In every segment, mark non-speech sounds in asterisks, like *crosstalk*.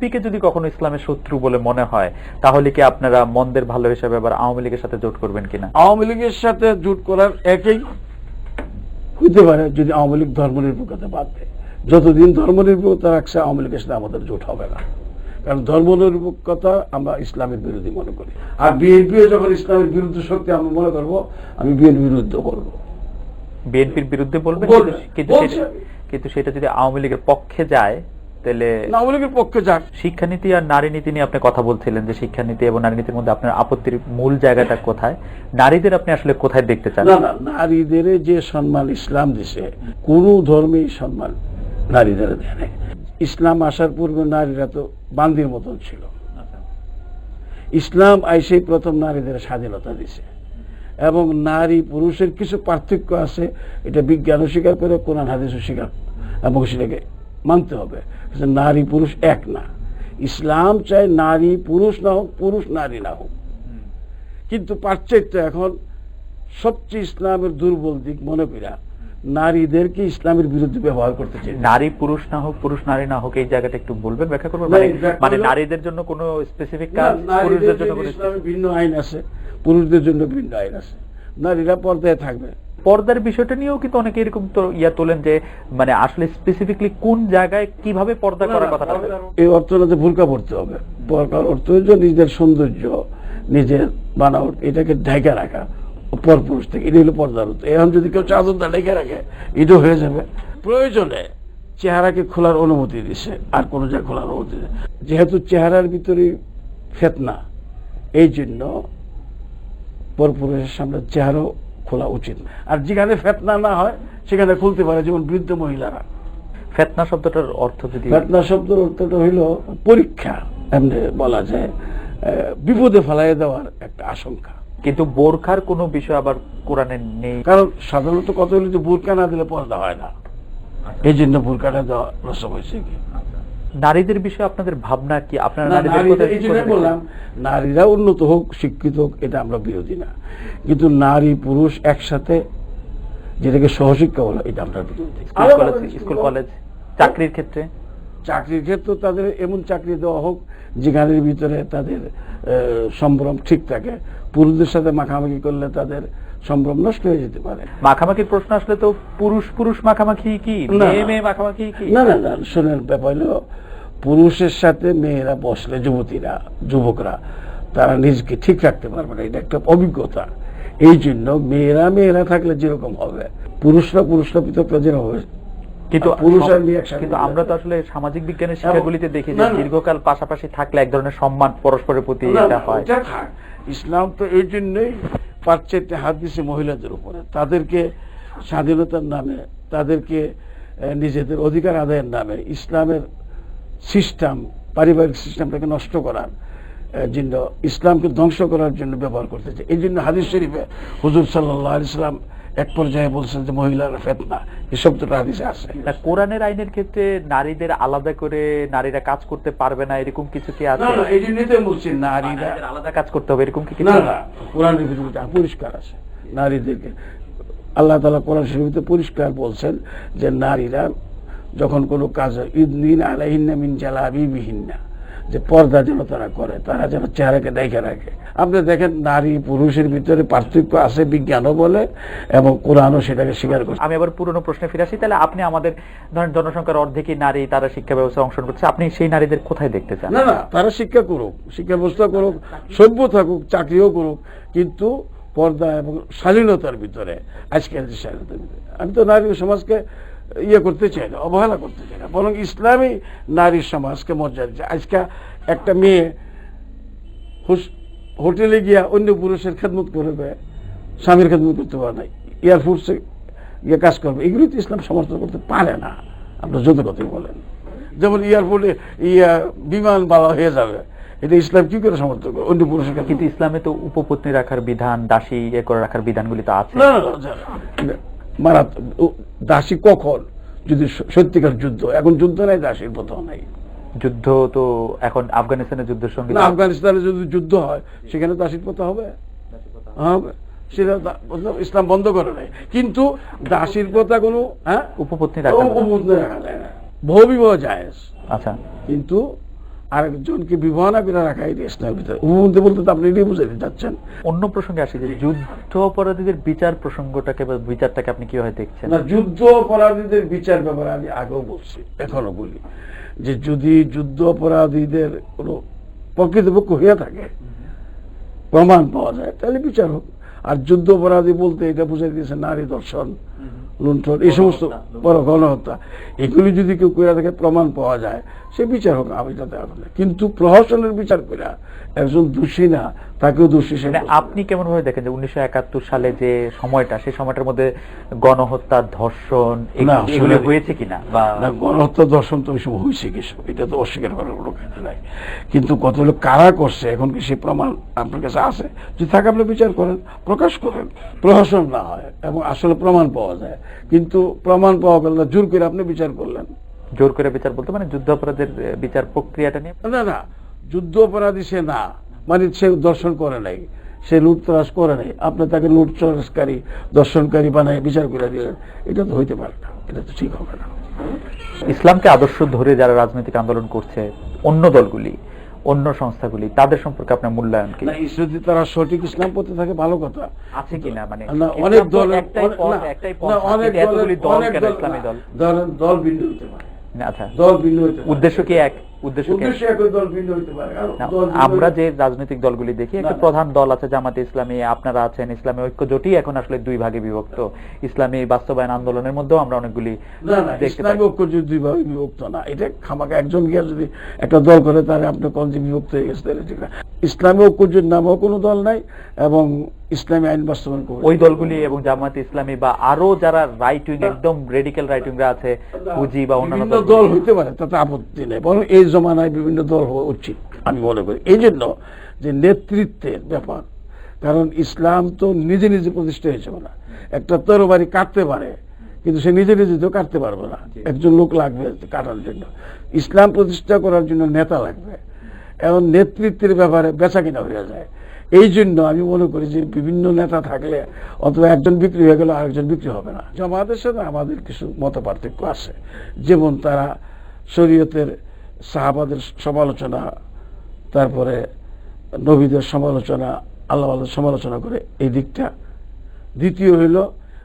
বিএনপিকে যদি কখনো ইসলামের শত্রু বলে মনে হয় তাহলে কি আপনারা মন্দের ভালো হিসাবে আবার আওয়ামী লীগের সাথে জোট করবেন কিনা? আওয়ামী লীগের সাথে জোট করার একই হইতে পারে যদি আওয়ামী লীগ ধর্মনিরপেক্ষতা বাদ দেয়। যতদিন ধর্মনিরপেক্ষতা রাখছে আওয়ামী লীগের সাথে আমাদের জোট হবে না। কারণ ধর্মনিরপেক্ষতা আমরা ইসলামের বিরোধী মনে করি। আর বিএনপি যখন ইসলামের বিরুদ্ধে শক্তি আমরা মনে করব আমি বিএনপি বিরুদ্ধ করব বিএনপির বিরুদ্ধে বলবেন? কিন্তু সেটা যদি আওয়ামী লীগের পক্ষে যায় তাহলে আওয়ামী লীগের পক্ষে যাক শিক্ষানীতি আর নারী নীতি নিয়ে আপনি কথা বলছিলেন যে শিক্ষানীতি এবং নারী নীতির মধ্যে আপনার আপত্তির মূল জায়গাটা কোথায়? নারীদের আপনি আসলে কোথায় দেখতে চান? না না নারীদের যে সম্মান ইসলাম দিছে কোন ধর্মেই সম্মান নারীদের দেয়। ইসলাম আসার পূর্বে নারীরা তো বান্দির মতন ছিল। ইসলাম আইসেই প্রথম নারীদের স্বাধীনতা দিছে। এবং নারী পুরুষের কিছু পার্থক্য আছে এটা বিজ্ঞানও স্বীকার করে কোরআন হাদিসও স্বীকার এবং সেটাকে মানতে হবে নারী পুরুষ এক না। ইসলাম চায় নারী পুরুষ না হোক পুরুষ নারী না হোক। কিন্তু পাশ্চাত্য এখন সবচেয়ে ইসলামের দুর্বল দিক মনে করা নারীদেরকে ইসলামের বিরুদ্ধে ব্যবহার করতে চাই নারী পুরুষ না হোক পুরুষ নারী না হোক এই জায়গাটা একটু বলবেন ব্যাখ্যা করবেন? মানে মানে নারীদের জন্য কোনো স্পেসিফিক কাজ পুরুষদের জন্য জন্য ভিন্ন আইন আছে পুরুষদের জন্য ভিন্ন আইন আছে। নারীরা পর্দায় থাকবে। পর্দার বিষয়টা নিয়েও কিন্তু অনেকে এরকম তো ইয়া তোলেন যে মানে আসলে স্পেসিফিকলি কোন জায়গায় কীভাবে পর্দা করার কথাটা এই অর্থনাতে ভুলকা পড়তে হবে। পরকার অর্থ হচ্ছে নিজের সৌন্দর্য নিজের বানাওট এটাকে ঢেকে রাখা পরপুরুষ থেকে। এটা হলো পর্দার অর্থ এখন যদি কেউ চাদরটা ঢেকে রাখে এটাও হয়ে যাবে। প্রয়োজনে চেহারাকে খোলার অনুমতি দিছে আর কোনো জায়গায় খোলার অনুমতি যেহেতু চেহারার ভিতরে ফেতনা এই জন্য পরপুরুষের সামনে চেহারাও খোলা উচিত। আর যেখানে ফেতনা না হয় সেখানে খুলতে পারে যেমন বৃদ্ধ মহিলারা। ফেতনা শব্দটার অর্থ যদি ফেতনা শব্দের অর্থটা হইল পরীক্ষা এমনি বলা যায় বিপদে ফেলাই দেওয়ার একটা আশঙ্কা। কিন্তু বোরখার কোনো বিষয় আবার কোরআনে নেই। কারণ সাধারণত কত হইলে যে বুরকা না দিলে পর্দা হয় না। এই জন্য বুরকাটা দেওয়া রসম হয়েছে কি? নারীদের বিষয়ে আপনাদের ভাবনা কি? আপনারা বললাম নারীরা উন্নত হোক শিক্ষিত হোক এটা আমরা বিরোধী না। কিন্তু নারী পুরুষ একসাথে যেটাকে সহশিক্ষা বলা এটা আমরা বিরোধী। স্কুল কলেজ চাকরির ক্ষেত্রে? চাকরির ক্ষেত্রে তাদের এমন চাকরি দেওয়া হোক যেখানের ভিতরে তাদের সম্ভ্রম ঠিক থাকে। পুরুষদের সাথে মাখামাখি করলে তাদের সম্ভ্রম নষ্ট হয়ে যেতে পারে। মাখামাখির প্রশ্ন আসলে তো পুরুষ পুরুষ মাখামাখি কি না। মেয়ে মেয়ে মাখামাখি কি? না না না শোনেন ব্যাপার হলো পুরুষের সাথে মেয়েরা বসলে যুবতীরা যুবকরা তারা নিজেকে ঠিক রাখতে পারবে না এটা একটা অভিজ্ঞতা। এই জন্য মেয়েরা মেয়েরা থাকলে যেরকম হবে পুরুষরা পুরুষরা পৃথকরা যেরকম হবে কিন্তু পুরুষ আর মেয়ে কিন্তু আমরা তো আসলে সামাজিক বিজ্ঞানের শিক্ষাগুলিতে দেখি যে। দীর্ঘকাল পাশাপাশি থাকলে এক ধরনের সম্মান পরস্পরের প্রতি এটা হয়। ইসলাম তো এই জন্যই পাশ্চাত্যে হাত দিছে মহিলাদের উপরে। তাদেরকে স্বাধীনতার নামে, তাদেরকে নিজেদের অধিকার আদায়ের নামে, ইসলামের সিস্টেম, পারিবারিক সিস্টেমটাকে নষ্ট করার জন্য, ইসলামকে ধ্বংস করার জন্য ব্যবহার করতেছে। এই জন্য হাদিস শরীফে হুজুর সাল্লাহ ইসলাম এক পর্যায়ে বলছেন যে মহিলারা ফেতনা এই শব্দটা হাদিসে আছে। কোরআনের আইনের ক্ষেত্রে নারীদের আলাদা করে নারীরা কাজ করতে পারবে না এরকম কিছু কি আছে? না এই জন্যই তো বলছি নারীরা আলাদা কাজ করতে হবে এরকম কি কিছু না কোরআনের ভিতরে পরিষ্কার আছে নারীদেরকে। আল্লাহ তালা কোরআন শরীফতে পরিষ্কার বলছেন যে নারীরা যখন কোনো কাজ ইদিন আলাহিন্না মিন জালাবি বিহিন্না যে পর্দা যেন তারা করে তারা যেন চেহারাকে দেখে রাখে। আপনি দেখেন নারী পুরুষের ভিতরে পার্থক্য আছে বিজ্ঞানও বলে এবং কোরআনও সেটাকে স্বীকার করছে আমি আবার পুরনো প্রশ্নে ফিরে আসি তাহলে আপনি আমাদের ধরেন জনসংখ্যার অর্ধেকই নারী তারা শিক্ষা ব্যবস্থায় অংশগ্রহণ করছে আপনি সেই নারীদের কোথায় দেখতে চান? না না তারা শিক্ষা করুক শিক্ষা ব্যবস্থা করুক সভ্য থাকুক চাকরিও করুক কিন্তু পর্দা এবং শালীনতার ভিতরে আজকের যে স্বাধীনতার ভিতরে। আমি তো নারী সমাজকে ইয়ে করতে চাই না অবহেলা করতে চাই না। বরং ইসলামী নারী সমাজকে মর্যাদা দিচ্ছে। আজকে একটা মেয়ে হোটেলে গিয়া অন্য পুরুষের খেদমত করবে স্বামীর খেদমত করতে পারে না এয়ারফোর্সে গিয়ে কাজ করবে। এগুলি তো ইসলাম সমর্থন করতে পারে না আপনার যত কথাই বলেন। যেমন এয়ারপোর্টে ইয়া বিমান বালা হয়ে যাবে এটা ইসলাম কি করে সমর্থন করে অন্য পুরুষের কিন্তু ইসলামে তো উপপত্নী রাখার বিধান দাসী ইয়ে করে রাখার বিধানগুলি তো আছে। না। দাসী কখন? যদি সত্যিকার যুদ্ধ। এখন যুদ্ধ নাই দাসীর প্রথম নাই। যুদ্ধ তো এখন আফগানিস্তানের যুদ্ধের সঙ্গে আফগানিস্তানে যদি যুদ্ধ হয় সেখানে দাসীর প্রথা হবে। হবে। সেটা ইসলাম বন্ধ করে নাই কিন্তু দাসীর প্রথা কোনো হ্যাঁ? উপপত্নী রাখা উপবুদ্ধ রাখা যায় না। বহু বিবাহ জায়েজ আচ্ছা। কিন্তু আরেকজনকে বিবাহনা করে রাখা ইসলামের ভিতরে। উপবন্ধে বলতে তো আপনি এটাই বুঝাইতে চাচ্ছেন। অন্য প্রসঙ্গে আসি যে যুদ্ধ অপরাধীদের বিচার প্রসঙ্গটাকে বা বিচারটাকে আপনি কীভাবে দেখছেন? না যুদ্ধ অপরাধীদের বিচার ব্যাপারে আমি আগেও বলছি এখনও বলি যে যদি যুদ্ধ অপরাধীদের কোনো প্রকৃতপক্ষ হয়ে থাকে প্রমাণ পাওয়া যায় তাহলে বিচার হোক। আর যুদ্ধ অপরাধী বলতে এটা বুঝাই দিয়েছে নারী দর্শন। লুণ্ঠন এই সমস্ত বড় গণহত্যা। এগুলি যদি কেউ করে থাকে প্রমাণ পাওয়া যায় সে বিচার হোক আমি তাতে নেই। কিন্তু প্রহসনের বিচার করে একজন দোষী না তাকেও দোষী সে মানে আপনি কেমন ভাবে দেখেন যে উনিশশো একাত্তর সালে যে সময়টা সেই সময়টার মধ্যে গণহত্যা ধর্ষণ এগুলো হয়েছে কিনা বা না গণহত্যা ধর্ষণ তো ওই সময় হয়েছে কিছু এটা তো অস্বীকার করার কোনো কাজ নাই। কিন্তু কত লোক কারা করছে এখন কি সে প্রমাণ আপনার কাছে আছে? যদি থাকে আপনি বিচার করেন প্রকাশ করেন। প্রহসন না হয় এবং আসলে প্রমাণ পাওয়া যায়। কিন্তু প্রমাণ পাওয়া গেল না। জোর করে আপনি বিচার করলেন। জোর করে বিচার বলতে মানে যুদ্ধ অপরাধের বিচার প্রক্রিয়াটা নিয়ে? না না। যুদ্ধ অপরাধী সে না। মানে সে দর্শন করে নাই। সে লুটতরাজ করে নাই। আপনি তাকে লুটতরাজকারী দর্শনকারী বানায় বিচার করে দিলেন। এটা তো হইতে পারে না। এটা তো ঠিক হবে না। ইসলামকে আদর্শ ধরে যারা রাজনৈতিক আন্দোলন করছে অন্য দলগুলি অন্য সংস্থাগুলি তাদের সম্পর্কে আপনার মূল্যায়ন কি? যদি তারা সঠিক ইসলাম পথে থাকে ভালো কথা। আছে কিনা মানে অনেক দল অনেক দল দল- ভিন্ন হতে পারে। না, আচ্ছা। দল ভিন্ন হতে উদ্দেশ্য কি এক? উদ্দেশ্য আমরা যে রাজনৈতিক দলগুলি দেখি একটা। প্রধান দল আছে জামাতে ইসলামী আপনারা আছেন ইসলামী ঐক্য জোটই এখন আসলে দুই ভাগে বিভক্ত। ইসলামী বাস্তবায়ন আন্দোলনের মধ্যেও আমরা অনেকগুলি ইসলামী ঐক্য যদি দুই ভাগে বিভক্ত না এটা খামাকে একজন গিয়ে যদি একটা দল করে তাহলে আপনি কোন বিভক্ত হয়ে গেছে ইসলামী ঐক্যজোট নামেও কোনো দল নাই এবং ইসলামী আইন বাস্তবায়ন কোনো ওই দলগুলি এবং জামাতে ইসলামী বা আরও যারা রাইট উইং একদম রেডিক্যাল রাইট উইংরা আছে হুজি বা অন্যান্য দল হইতে পারে তাতে আপত্তি নেই। বরং এই জমানায় বিভিন্ন দল হওয়া উচিত আমি মনে করি। এই জন্য যে নেতৃত্বের ব্যাপার কারণ ইসলাম তো নিজে নিজে প্রতিষ্ঠা হয়েছে না একটা তরবারি কাটতে পারে কিন্তু সে নিজে নিজে তো কাটতে পারবে না। একজন লোক লাগবে কাটার জন্য। ইসলাম প্রতিষ্ঠা করার জন্য নেতা লাগবে। এবং নেতৃত্বের ব্যাপারে বেচা কিনা হয়ে যায়। এই জন্য আমি মনে করি যে বিভিন্ন নেতা থাকলে অথবা একজন বিক্রি হয়ে গেলে আরেকজন বিক্রি হবে না। জামাতের সাথে আমাদের কিছু মত পার্থক্য আছে। যেমন তারা শরীয়তের সাহাবাদের সমালোচনা, তারপরে নবীদের সমালোচনা, আল্লাহ আল্লাহ সমালোচনা করে এই দিকটা। দ্বিতীয় হইল,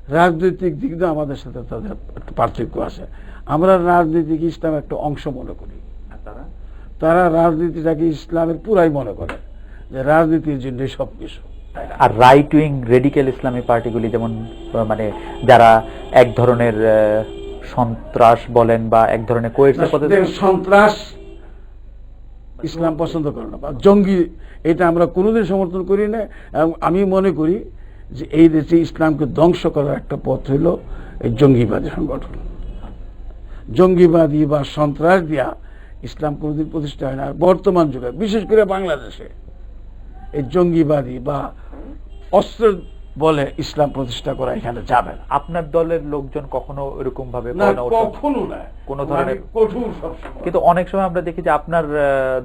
রাজনৈতিক দিক দিয়ে আমাদের সাথে তাদের একটু পার্থক্য আছে। আমরা রাজনৈতিক ইসলাম একটা অংশ মনে করি। তারা রাজনীতিটাকে ইসলামের পুরাই মনে করে। যে রাজনীতির জন্য সব কিছু আর রাইট উইং রেডিক্যাল ইসলামী পার্টিগুলি যেমন মানে যারা এক ধরনের সন্ত্রাস বলেন বা এক ধরনের সন্ত্রাস ইসলাম পছন্দ করে না। বা জঙ্গি এটা আমরা কোনোদিন সমর্থন করি না। এবং আমি মনে করি যে এই দেশে ইসলামকে ধ্বংস করার একটা পথ হইল এই জঙ্গিবাদী সংগঠন। জঙ্গিবাদী বা সন্ত্রাস দিয়া ইসলাম কোনোদিন প্রতিষ্ঠা হয় না। আর বর্তমান যুগে বিশেষ করে বাংলাদেশে এই জঙ্গিবাদী বা অস্ত্র বলে ইসলাম প্রতিষ্ঠা করা এখানে যাবে না। আপনার দলের লোকজন কখনো এরকম ভাবে? কখনো না। কোনো ধরনের- মানে কঠোর কিন্তু অনেক সময় আমরা দেখি যে আপনার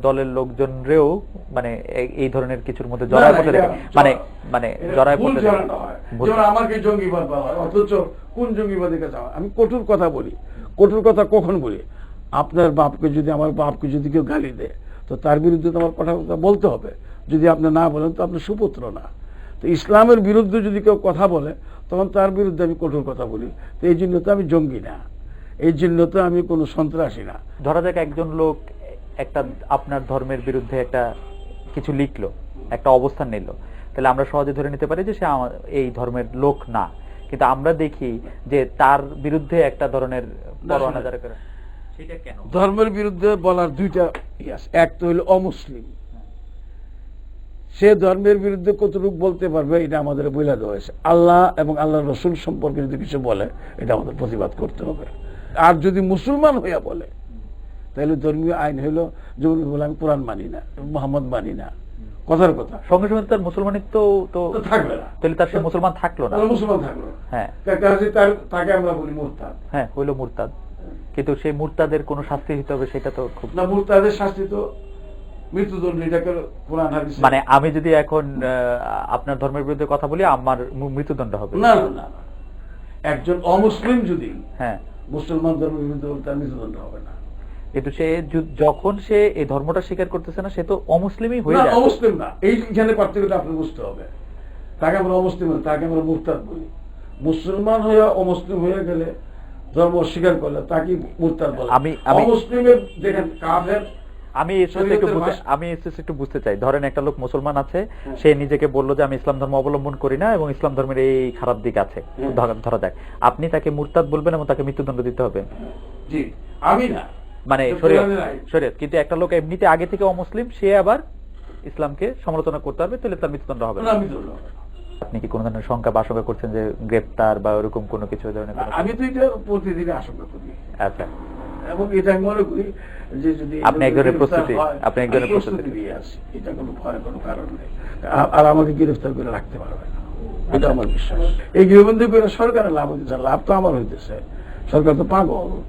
দলের লোকজনরেও মানে এই ধরনের কিছুর মধ্যে জড়ায় পড়তে মানে মানে জড়ায় পড়তে। যেমন আমাকে জঙ্গিবাদ বলা হয় অথচ কোন জঙ্গিবাদের কাছে আমার- আমি কঠোর কথা বলি। কঠোর কথা কখন বলি? আপনার বাপকে যদি আমার বাপকে যদি কেউ গালি দেয় তো তার বিরুদ্ধে তো আমার কথা কথা বলতে হবে। যদি আপনি না বলেন তো আপনার সুপুত্র না। তো ইসলামের বিরুদ্ধে যদি কেউ কথা বলে তখন তার বিরুদ্ধে আমি কঠোর কথা বলি। তো এই জন্য তো আমি জঙ্গি না। এই জন্য তো আমি কোনো সন্ত্রাসী না। ধরা যাক একজন লোক একটা আপনার ধর্মের বিরুদ্ধে একটা কিছু লিখলো একটা অবস্থান নিল। তাহলে আমরা সহজে ধরে নিতে পারি যে সে এই ধর্মের লোক না। কিন্তু আমরা দেখি যে তার বিরুদ্ধে একটা ধরনের পরোয়ানা জারি করে ধর্মের বিরুদ্ধে বলার দুইটা এক তো হইল অমুসলিম। সে ধর্মের বিরুদ্ধে কতটুকু বলতে পারবে এটা আমাদের বলে দেওয়া হয়েছে। আল্লাহ এবং আল্লাহ রসুল সম্পর্কে যদি কিছু বলে এটা আমাদের প্রতিবাদ করতে হবে। আর যদি মুসলমান হইয়া বলে তাহলে ধর্মীয় আইন হইল বলে আমি কোরআন মানি না মোহাম্মদ মানি না। কথার কথা। সঙ্গে সঙ্গে তার মুসলমানিত্ব তো তো থাকবে না। তাহলে তার সে মুসলমান থাকল না। মুসলমান থাকল হ্যাঁ। তার তাকে আমরা বলি মুরতাদ। হ্যাঁ হইল মুরতাদ। কিন্তু সেই মুরতাদের কোনো শাস্তি দিতে হবে সেটা তো খুব না মুরতাদের শাস্তি তো মৃত্যুদণ্ড এটাকে কোরআন হাদিস? মানে আমি যদি এখন আপনার ধর্মের বিরুদ্ধে কথা বলি আমার মৃত্যুদণ্ড হবে। না না। একজন অমুসলিম যদি হ্যাঁ। মুসলমান ধর্মের বিরুদ্ধে তার মৃত্যুদণ্ড হবে না। কিন্তু সে যখন সে এই ধর্মটা স্বীকার করতেছে না সে তো অমুসলিমই হয়ে যায় অমুসলিম না। এইখানে পার্থক্যটা আপনি বুঝতে হবে। তাকে আমরা অমুসলিম তাকে আমরা মুরতাদ বলি। মুসলমান হয়ে অমুসলিম হয়ে গেলে ধর্ম অস্বীকার করলে তাকে মুরতাদ বলে। আমি- অমুসলিমের দেখেন কাফের আমি একটু বুঝতে আমি একটু বুঝতে চাই। ধরেন একটা লোক মুসলমান আছে হ্যাঁ। সে নিজেকে বলল যে আমি ইসলাম ধর্ম অবলম্বন করি না এবং ইসলাম ধর্মের এই খারাপ দিক আছে। হ্যাঁ। ধরা যাক। আপনি তাকে মুরতাদ বলবেন এবং তাকে মৃত্যুদণ্ড দিতে হবে। জি। আমি না। মানে শরীয়ত শরীয়ত। কিন্তু একটা লোক এমনিতে আগে থেকে অমুসলিম সে আবার ইসলামকে সমালোচনা করতে পারবে তাহলে তার মৃত্যুদণ্ড হবে না। আপনি কি কোনো ধরনের শঙ্কা বা আশঙ্কা করছেন যে গ্রেপ্তার বা ওরকম কোনো কিছু ধরনের আমি তো এটা প্রতিদিনই আশঙ্কা করি। আচ্ছা। এবং এটা আমি মনে করি যে যদি আপনি এক ধরনের গ্রেফতার প্রস্তুতি- আপনি এক ধরনের আমি প্রস্তুতি নিয়ে আছি এটা কোনো ভয়ের কোনো কারণ নেই। আর আমাকে গ্রেফতার করে রাখতে পারবে না। এটা আমার বিশ্বাস। এই গৃহবন্দী করে সরকারের লাভ হইতেছে লাভ তো আমার হইতেছে। সরকার তো পাগল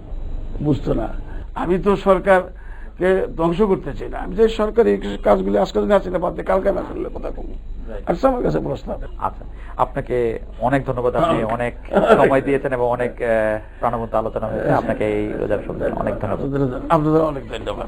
বুঝতো না। আমি তো সরকারকে ধ্বংস করতে চাই না। আমি যে সরকারি কাজগুলি আজকে যদি আছে না বাদ দিয়ে কালকে না করলে কথা কমি। আর আমার কাছে প্রশ্ন। আচ্ছা আপনাকে অনেক ধন্যবাদ আপনি অনেক সময় দিয়েছেন এবং অনেক আহ, প্রাণবন্ত আলোচনা হয়েছে। *laughs* আপনাকে এই রোজার অনেক ধন্যবাদ। আপনাদের অনেক ধন্যবাদ।